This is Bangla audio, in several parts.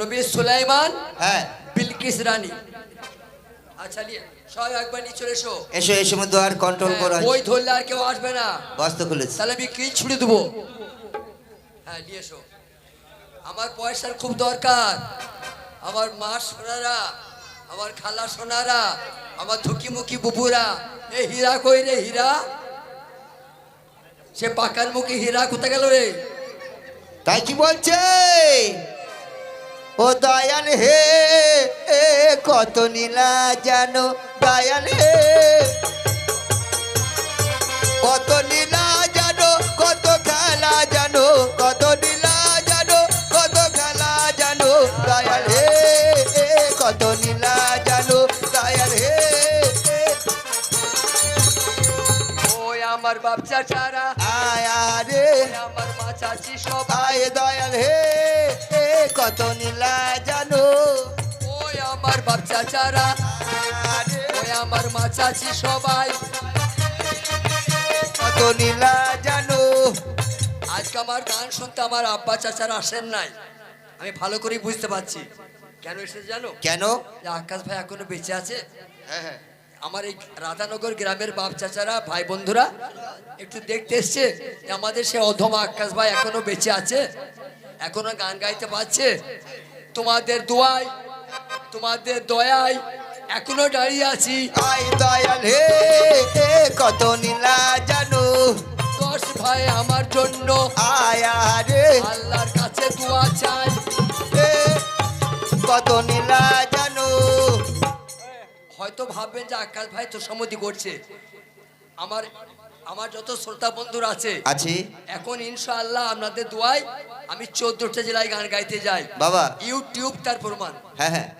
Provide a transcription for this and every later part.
নবী সুলাইমান হ্যাঁ। বিলকিস রানী। আচ্ছা নিয়ে সবাই একবার নিয়ে চলে এসো। এসো এই সময় দোয়ার কন্ট্রোল করো বই ধরলে আর কেউ আসবে না। বস্তা খুলেছে তাহলে আমি কি ছুড়ে দেবো? হ্যাঁ নিয়ে এসো। আমার পয়সার খুব দরকার। আমার মা সোনারা আমার খালা সোনারা আমার ধুকিমুখি বুবুরা। এ হীরা কই রে হীরা? সে পাকার মুখে হীরা কোথায় গেল রে? তাই কি বলছে? ও দয়াল হে এ কত নীলা জানো দয়াল হে। কত নীলা জানো কত খেলা জানো কত নীলা জানো কত খেলা জানো দয়াল হে এ কত নীলা জানো দয়াল হে। ও আমার বাপ চাচারা আয়া রে আমার মা চাচি সব। আয় দয়াল হে কত নীলা চাচারা। ওই আমার মা চাচি সবাই। কত নীলা জানো। আজকে আমার গান শুনতে আমার আব্বা চাচারা আসেন নাই। আমি ভালো করে বুঝতে পারছি। কেন এসে জানো? কেন? আকাশ ভাই এখনও বেঁচে আছে। হ্যাঁ হ্যাঁ। আমার এই রাধানগর গ্রামের বাপ চাচারা ভাই বন্ধুরা একটু দেখতে এসছে আমাদের সে অধম আকাশ ভাই এখনও বেঁচে আছে এখনও গান গাইতে পারছে। তোমাদের দোয়াই তোমাদের দয়ায় এখনও দাঁড়িয়ে আছি। দয়াল হে কত নীলা জানো। দশ ভাই আমার জন্য। আয়া রে আল্লাহর কাছে দোয়া চাই। কত নীলা জানো। হয়তো ভাববেন যে আকাশ ভাই তো সমাধি করছে। আমার আমার যত শ্রোতা বন্ধুরা আছে আছি। এখন ইনশাআল্লাহ আপনাদের দোয়ায় আমি চোদ্দটা জেলায় গান গাইতে যাই। বাবা। ইউটিউব তার প্রমাণ। হ্যাঁ হ্যাঁ।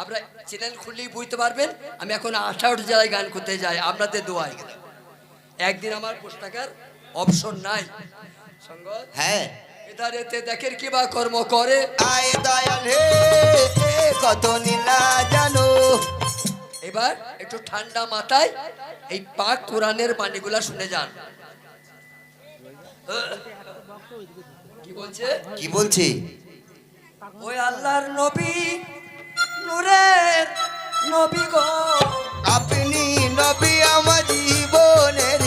আপনারা চ্যানেল খুললেই বুঝতে পারবেন আমি এখন আঠারোটা জেলায় গান করতে যাই আপনাদের দোয়ায়। একদিন আমার পুস্তকার অপশন নাই। হ্যাঁ। এদারেতে দেখের কি বা কর্ম করে। আয় দয়াল হে কত নীলা জানো? এবার একটু ঠান্ডা মাথায় এই পাক কোরআনের বাণীগুলা শুনে যান। কি বলছে? কি বলছি? ওই আল্লাহর নবী নূরের নবী গো। আপনি নবী আমার জীবনের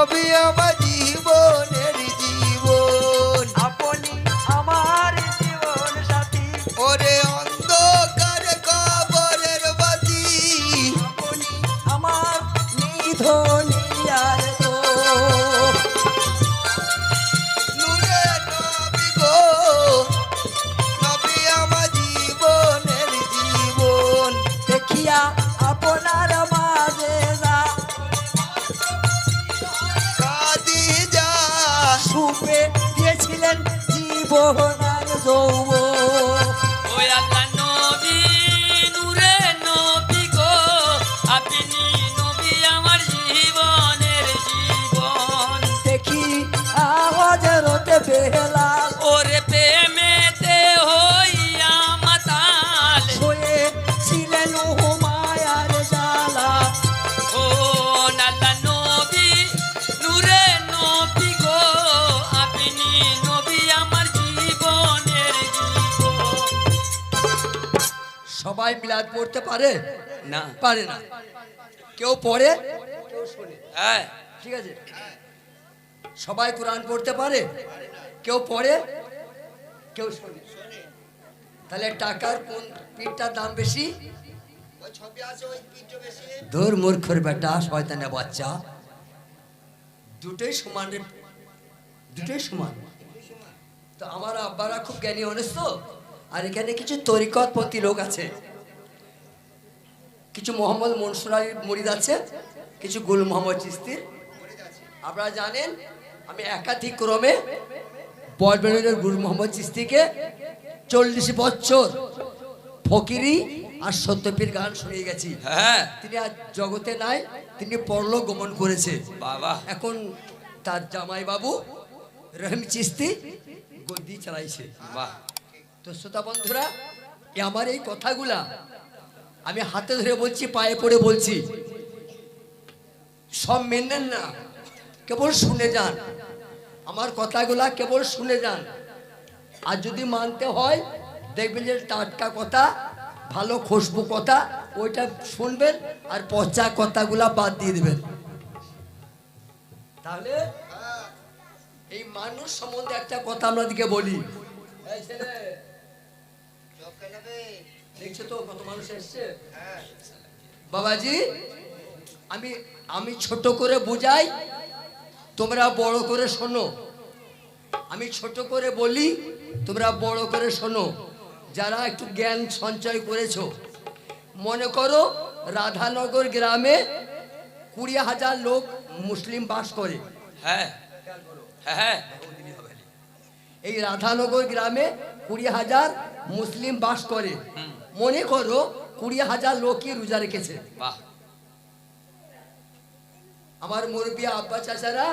নবী আমার সবাই মিলাদ পড়তে পারে? না। পারে না। কেউ পড়ে? কেউ শোনে হ্যাঁ। ঠিক আছে। সবাই কোরআন পড়তে পারে? কেউ পড়ে? কেউ শোনে। তাহলে টাকার কোন পিঠটার দাম বেশি? ধর মূর্খর বেটা শয়তানে বাচ্চা। দুটোই সমান দুটোই সমান। তো আমার আব্বারা খুব জ্ঞানী মানুষ তো? আর এখানে কিছু তরিকতপন্থী লোক আছে। কিছু মোহাম্মদ মনসুর আলীর মরিদ আছে কিছু গুল মোহাম্মদ চিস্তির আপনারা জানেন আমি একাধিক ক্রমে বরবেনের গুরু মোহাম্মদ চিস্তিকে চল্লিশ বছর ফকিরি আর সত্যপীর গান শুনিয়ে গেছি। হ্যাঁ। তিনি আজ জগতে নাই তিনি পরলোক গমন করেছে। বাবা। এখন তার জামাই বাবু রহিম চিস্তি গদ্দি চালাইছে। বাহ। তো শ্রোতা বন্ধুরা আমার এই কথাগুলা আমি হাতে ধরে বলছি, পায়ে পড়ে বলছি। সব মেনেন না। কেবল শুনে যান। আমার কথাগুলা কেবল শুনে যান। আর যদি মানতে হয়, দেখবেন যে টাটকা কথা, ভালো খুশবু কথা, ওইটা শুনবেন আর পচা কথাগুলা বাদ দিয়ে দেবেন। তাহলে এই মানুষ সম্বন্ধে একটা কথা আপনাদেরকে বলি। দেখছ তো কত মানুষ এসছে? বাবাজি আমি আমি ছোট করে বুঝাই তোমরা বড় করে শোনো। আমি ছোট করে বলি তোমরা বড় করে শোনো। যারা একটু জ্ঞান সঞ্চয় করেছ মনে করো রাধানগর গ্রামে কুড়ি হাজার লোক মুসলিম বাস করে। হ্যাঁ। হ্যাঁ এই রাধানগর গ্রামে কুড়ি হাজার মুসলিম বাস করে। মনে করো কুড়ি হাজার লোকই রোজা রেখেছে। আমার মুরব্বী আব্বা চাচারা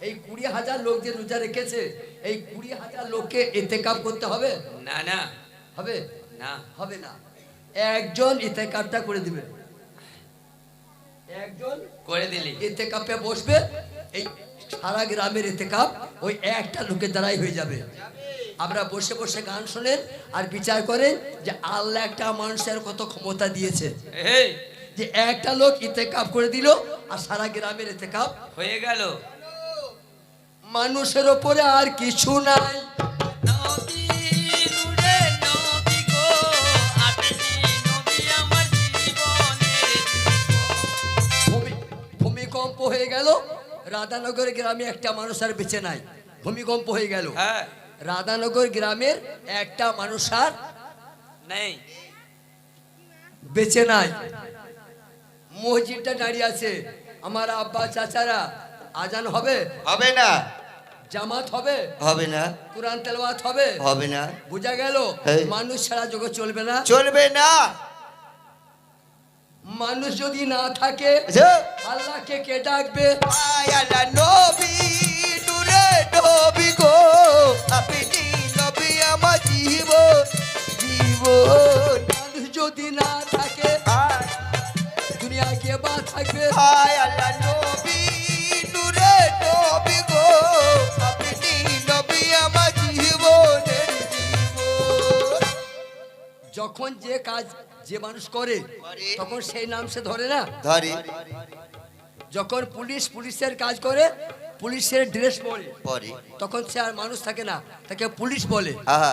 এই কুড়ি হাজার লোক যে রোজা রেখেছে এই কুড়ি হাজার লোককে এতে কাপ করতে হবে? না না। হবে? না। হবে না। একজন এতে কাপটা করে দিবে। একজন করে দিলি। এতে কাপে বসবে এই সারা গ্রামের এতে কাপ ওই একটা লোকের দ্বারাই হয়ে যাবে। আমরা বসে বসে গান শোনেন আর বিচার করেন যে আল্লাহ একটা মানুষের কত ক্ষমতা দিয়েছে। যে একটা লোক ইতে কাপ করে দিল আর সারা গ্রামের এতে কাপ হয়ে গেল। মানুষের ওপরে আর কিছু নাই। রাধানগর গ্রামে একটা মানুষ আর বেঁচে নাই। ভূমিকম্প হয়ে গেল। হ্যাঁ। রাধানগর গ্রামের একটা মানুষ আর নেই। বেঁচে নাই। মসজিদটা দাঁড়িয়ে আছে। আমার আব্বা চাচারা আজান হবে? হবে না। জামাত হবে? হবে না। কোরআন তেলাওয়াত হবে? হবে না। বোঝা গেল হ্যাঁ। মানুষ ছাড়া যোগ চলবে না। চলবে না। মানুষ যদি না থাকে আল্লাহকে কে ডাকবে? আয়ালা নবী নূরে নবী গো আপনি নবী আমার জীবন জীবন। মানুষ যদি না থাকে দুনিয়ায় কে বা থাকবে? আয়ালা নবী নূরে নবী গো আপনি নবী আমার জীবনের জীবন। যখন যে কাজ যে মানুষ করে। তখন সেই নাম সে ধরে না? ধরে। যখন পুলিশ পুলিশের কাজ করে পুলিশের ড্রেস পরে পরে। তখন সে আর মানুষ থাকে না তাকে পুলিশ বলে। আহা।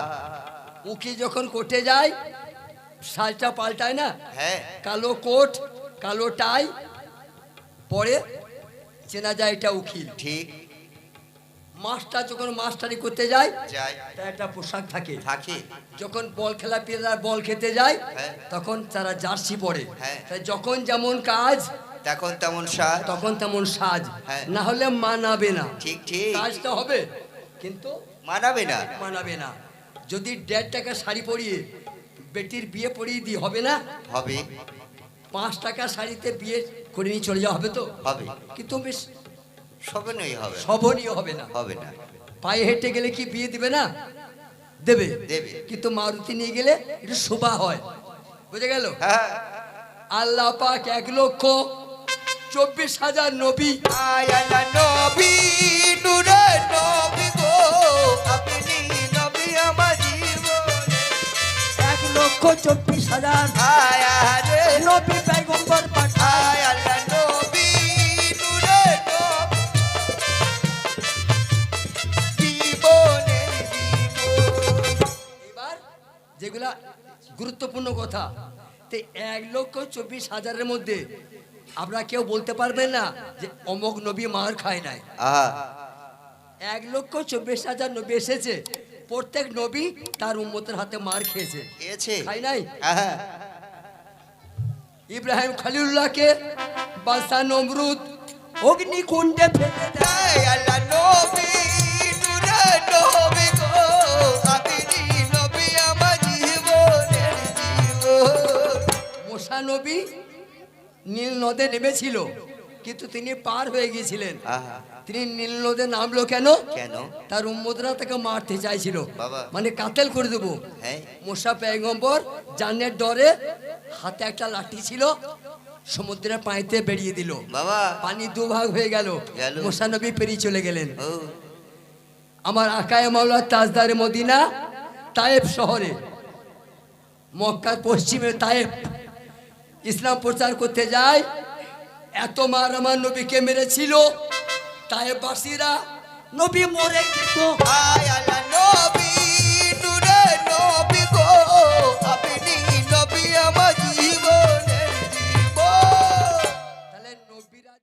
উকি যখন কোর্টে যায় সাজটা পাল্টায় না? হ্যাঁ। কালো কোট কালো টাই পরে চেনা যায় এটা উকিল। ঠিক। মাস্টার যখন মাস্টারি করতে যায় তার একটা পোশাক থাকে। থাকে। যখন বল খেলা প্লেয়ার বল খেতে যায় হ্যাঁ। তখন তারা জার্সি পরে। হ্যাঁ। যখন যেমন কাজ তখন তেমন সাজ তখন তেমন সাজ। হ্যাঁ। না হলে মানাবে না। ঠিক ঠিক। কাজটা হবে কিন্তু মানাবে না। মানাবে না। যদি দেড় টাকা শাড়ি পরিয়ে বেটির বিয়ে পরিয়ে দিই হবে না? হবে। পাঁচ টাকা শাড়িতে বিয়ে করে নিয়ে চলে যাওয়া হবে তো? হবে। কিন্তু বেশ সবনই হবে। শোভনীয় হবে না। হবে না। পায়ে হেঁটে গেলে কি বিয়ে দিবে না? দেবে। দেবে। কিন্তু মারুতি নিয়ে গেলে একটু শোভা হয়। বুঝে গেল? হ্যাঁ। আল্লাহ পাক এক লক্ষ চব্বিশ হাজার নবী। নবী নূরে নবী। গুরুত্বপূর্ণ কথা। তো এক লক্ষ চব্বিশ হাজারের মধ্যে আপনারা কেউ বলতে পারবেন না যে অমক নবী মার খায় নাই। এক লক্ষ চব্বিশ হাজার নবী এসেছে প্রত্যেক নবী তার উম্মতের হাতে মার খেয়েছে। খাই নাই? ইব্রাহিম খলিউল্লাহকে বাদশা নমরুদ অগ্নিকুণ্ডে ফেলে দেয়। আয়ালা নবী। নবী নীল নদে নেমেছিল কিন্তু তিনি পার হয়ে গিয়েছিলেন। তিনি নীল নদে নামলো কেন? কেন? তার উম্মদরা তাকে মারতে চাইছিল। মানে কাতেল করে দেবো। হ্যাঁ। মোসা পেগম্বর জানের ডরে হাতে একটা লাঠি ছিল সমুদ্রের পানিতে বেরিয়ে দিল। বাবা। পানি দুভাগ হয়ে গেল। গেল। মোসা নবী পেরিয়ে চলে গেলেন। আমার আকায় মাওলা তাজদারে মদিনা তায়েব শহরে। মক্কার পশ্চিমে তায়েব ইসলাম প্রচার করতে যায়। এত মার আমার নবীকে মেরেছিল। তাই বাসিরা নবী মরে যেত